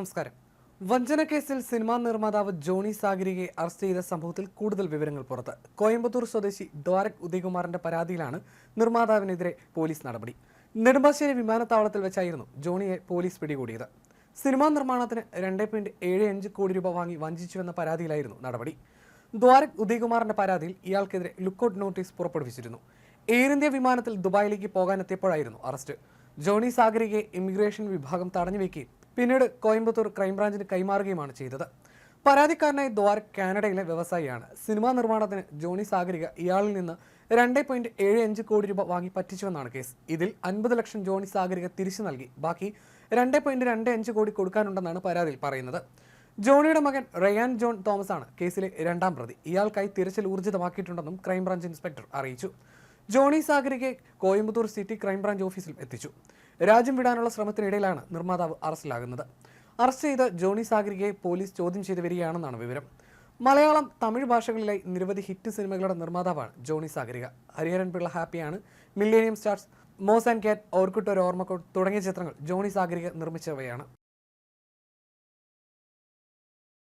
നമസ്കാരം. വഞ്ചന കേസിൽ സിനിമാ നിർമ്മാതാവ് ജോണി സാഗരികയെ അറസ്റ്റ് ചെയ്ത സംഭവത്തിൽ കൂടുതൽ വിവരങ്ങൾ പുറത്ത്. കോയമ്പത്തൂർ സ്വദേശി ദ്വാരക് ഉദയകുമാറിന്റെ പരാതിയിലാണ് നിർമ്മാതാവിനെതിരെ പോലീസ് നടപടി. നെടുമ്പാശ്ശേരി വിമാനത്താവളത്തിൽ വെച്ചായിരുന്നു ജോണിയെ പോലീസ് പിടികൂടിയത്. സിനിമാ നിർമ്മാണത്തിന് രണ്ട് പോയിന്റ് ഏഴ് അഞ്ച് കോടി രൂപ വാങ്ങി വഞ്ചിച്ചുവെന്ന പരാതിയിലായിരുന്നു നടപടി. ദ്വാരക് ഉദയകുമാറിന്റെ പരാതിയിൽ ഇയാൾക്കെതിരെ ലുക്കൌട്ട് നോട്ടീസ് പുറപ്പെടുവിച്ചിരുന്നു. എയർ ഇന്ത്യ വിമാനത്തിൽ ദുബായിലേക്ക് പോകാനെത്തിയപ്പോഴായിരുന്നു അറസ്റ്റ്. ജോണി സാഗരികയെ ഇമിഗ്രേഷൻ വിഭാഗം തടഞ്ഞുവെക്കുകയും പിന്നീട് കോയമ്പത്തൂർ ക്രൈംബ്രാഞ്ചിന് കൈമാറുകയുമാണ് ചെയ്തത്. പരാതിക്കാരനായി ദ്വാർ കാനഡയിലെ വ്യവസായിയാണ്. സിനിമാ നിർമ്മാണത്തിന് ജോണി സാഗരിക ഇയാളിൽ നിന്ന് രണ്ട് പോയിന്റ് ഏഴ് അഞ്ച് കോടി രൂപ വാങ്ങി പറ്റിച്ചുവെന്നാണ് കേസ്. ഇതിൽ അൻപത് ലക്ഷം ജോണി സാഗരിക തിരിച്ചു നൽകി. ബാക്കി രണ്ട് പോയിന്റ് രണ്ട് അഞ്ച് കോടി കൊടുക്കാനുണ്ടെന്നാണ് പരാതിയിൽ പറയുന്നത്. ജോണിയുടെ മകൻ റയാൻ ജോൺ തോമസ് ആണ് കേസിലെ രണ്ടാം പ്രതി. ഇയാൾക്കായി തിരച്ചിൽ ഊർജിതമാക്കിയിട്ടുണ്ടെന്നും ക്രൈംബ്രാഞ്ച് ഇൻസ്പെക്ടർ അറിയിച്ചു. ജോണി സാഗരികെ കോയമ്പത്തൂർ സിറ്റി ക്രൈംബ്രാഞ്ച് ഓഫീസിൽ എത്തിച്ചു. രാജ്യം വിടാനുള്ള ശ്രമത്തിനിടയിലാണ് നിർമ്മാതാവ് അറസ്റ്റിലാകുന്നത്. അറസ്റ്റ് ചെയ്ത ജോണി സാഗരികയെ പോലീസ് ചോദ്യം ചെയ്തു വരികയാണെന്നാണ് വിവരം. മലയാളം തമിഴ് ഭാഷകളിലെ നിരവധി ഹിറ്റ് സിനിമകളുടെ നിർമ്മാതാവാണ് ജോണി സാഗരിക. ഹരിഹരൻ പിള്ള ഹാപ്പിയാണ്. മില്ലേനിയം സ്റ്റാർസ് മോസ് ആൻഡ് കാറ്റ് ഓർക്കുട്ടൊരു ഓർമ്മക്കോട്ട് തുടങ്ങിയ ചിത്രങ്ങൾ ജോണി സാഗരിക നിർമ്മിച്ചവയാണ്.